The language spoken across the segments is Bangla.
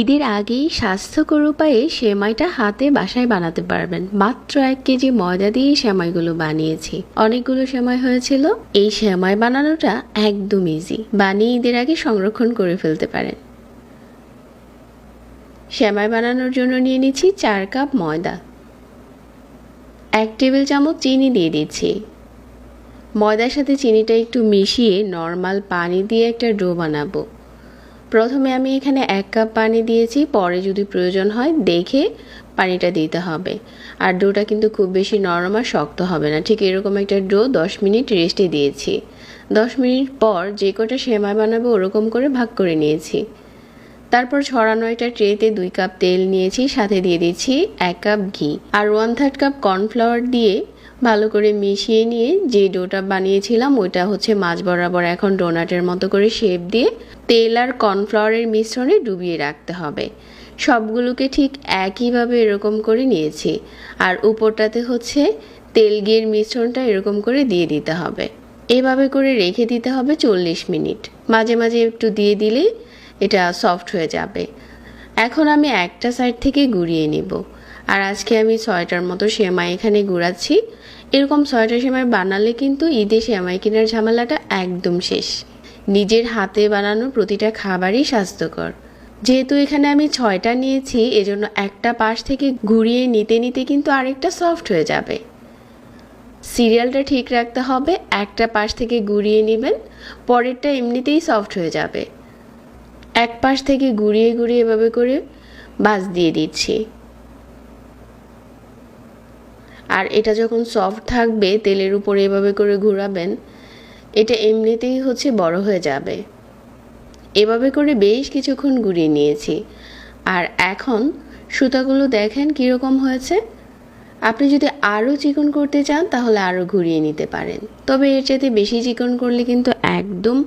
ঈদের আগেই স্বাস্থ্যকর উপায়ে সেমাইটা হাতে বাসায় বানাতে পারবেন। মাত্র এক কেজি ময়দা দিয়ে সেমাইগুলো বানিয়েছি। অনেকগুলো সেমাই হয়েছিল। এই সেমাই বানানোটা একদম ইজি বানিয়ে ঈদের আগে সংরক্ষণ করে ফেলতে পারেন। সেমাই বানানোর জন্য নিয়ে নিচ্ছি চার কাপ ময়দা। এক টেবিল চামচ চিনি দিয়ে দিচ্ছি। ময়দার সাথে চিনিটা একটু মিশিয়ে নর্মাল পানি দিয়ে একটা ডো বানাবো। প্রথমে আমি এখানে এক কাপ পানি দিয়েছি, পরে যদি প্রয়োজন হয় দেখে পানিটা দিতে হবে। আর ডোটা কিন্তু খুব বেশি নরম আর শক্ত হবে না। ঠিক এরকম একটা ডো দশ মিনিট রেস্টে দিয়েছি। দশ মিনিট পর যে কটা সেমাই বানাবো ওরকম করে ভাগ করে নিয়েছি। তারপর ছড়ানো একটা ট্রেতে দুই কাপ তেল নিয়েছি, সাথে দিয়ে দিচ্ছি এক কাপ ঘি। আর ওয়ান থার্ড কাপ কর্নফ্লাওয়ার দিয়ে ভালো করে মিশিয়ে নিয়ে যে ডোটা বানিয়েছিলাম, ওইটা হচ্ছে মাছ বরাবর এখন ডোনাটের মতো করে শেপ দিয়ে তেল আর কর্নফ্লাওয়ারের মিশ্রণে ডুবিয়ে রাখতে হবে। সবগুলোকে ঠিক একইভাবে এরকম করে নিয়েছি। আর উপরটাতে হচ্ছে তেল গিয়ের মিশ্রণটা এরকম করে দিয়ে দিতে হবে। এভাবে করে রেখে দিতে হবে চল্লিশ মিনিট। মাঝে মাঝে একটু দিয়ে দিলে এটা সফট হয়ে যাবে। এখন আমি একটা সাইড থেকে গুঁড়িয়ে নিব। আর আজকে আমি ছয়টার মতো সেমাই এখানে গুড়াচ্ছি। এরকম ছয়টা সেমাই বানালে কিন্তু ঈদে সেমাই কেনার ঝামেলাটা একদম শেষ। নিজের হাতে বানানো প্রতিটা খাবারই স্বাস্থ্যকর। যেহেতু এখানে আমি ছয়টা নিয়েছি, এজন্য একটা পাশ থেকে ঘুরিয়ে নিতে নিতে কিন্তু আরেকটা সফট হয়ে যাবে। সিরিয়ালটা ঠিক রাখতে হবে, একটা পাশ থেকে ঘুরিয়ে নেবেন, পরেরটা এমনিতেই সফট হয়ে যাবে। এক পাশ থেকে ঘুরিয়ে ঘুরিয়ে এভাবে করে বাস দিয়ে দিচ্ছি। আর এটা যখন সফট থাকবে, তেলের উপরে এভাবে করে ঘুরাবেন, এটা এমনিতেই হচ্ছে বড় হয়ে যাবে। এভাবে করে বেশ কিছুক্ষণ ঘুরিয়ে নিয়েছি। আর এখন সুতাগুলো দেখেন কীরকম হয়েছে। আপনি যদি আরও চিকন করতে চান, তাহলে আরও ঘুরিয়ে নিতে পারেন। তবে এর চাইতে বেশি চিকন করলে কিন্তু একদম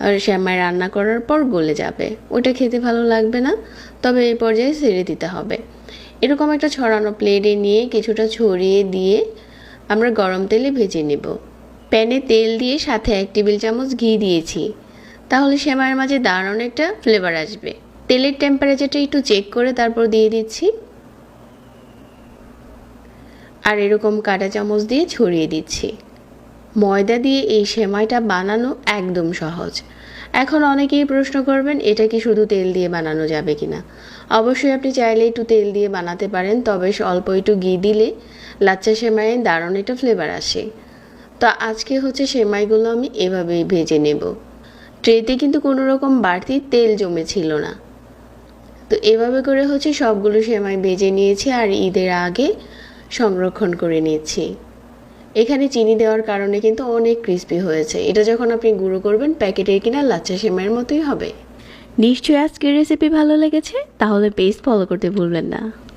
আর শ্যামাই রান্না করার পর গলে যাবে। ওটা খেতে ভালো লাগবে না, তবে এই পর্যায়ে ছেড়ে দিতে হবে। এরকম একটা ছড়ানো প্লেটে নিয়ে কিছুটা ছড়িয়ে দিয়ে আমরা গরম তেলে ভেজে নেব। প্যানে তেল দিয়ে সাথে এক টেবিল চামচ ঘি দিয়েছি। তাহলে সেমাইয়ের মাঝে দারুণ একটা ফ্লেভার আসবে। তেলের টেম্পারেচারটা একটু চেক করে তারপর দিয়ে দিচ্ছি। আর এরকম কাটা চামচ দিয়ে ছড়িয়ে দিচ্ছি। ময়দা দিয়ে এই সেমাইটা বানানো একদম সহজ। এখন অনেকেই প্রশ্ন করবেন, এটা কি শুধু তেল দিয়ে বানানো যাবে কি না অবশ্যই আপনি চাইলে একটু তেল দিয়ে বানাতে পারেন, তবে অল্প একটু ঘি দিলে লাচ্চা সেমাইয়ে দারুণ একটা ফ্লেভার আসে। তো আজকে হচ্ছে সেমাইগুলো আমি এভাবেই ভেজে নেব। ট্রেতে কিন্তু কোনো রকম বাড়তি তেল জমেছিল না। তো এভাবে করে হচ্ছে সবগুলো সেমাই ভেজে নিয়েছি আর ঈদের আগে সংরক্ষণ করে নিয়েছি। এখানে চিনি দেওয়ার কারণে কিন্তু অনেক ক্রিস্পি হয়েছে। এটা যখন আপনি গুঁড়ো করবেন, প্যাকেটের কিনা লাচ্ছা সেমাইয়ের মতোই হবে। নিশ্চয়ই আজকের রেসিপি ভালো লেগেছে? তাহলে পেস্ট ফলো করতে ভুলবেন না।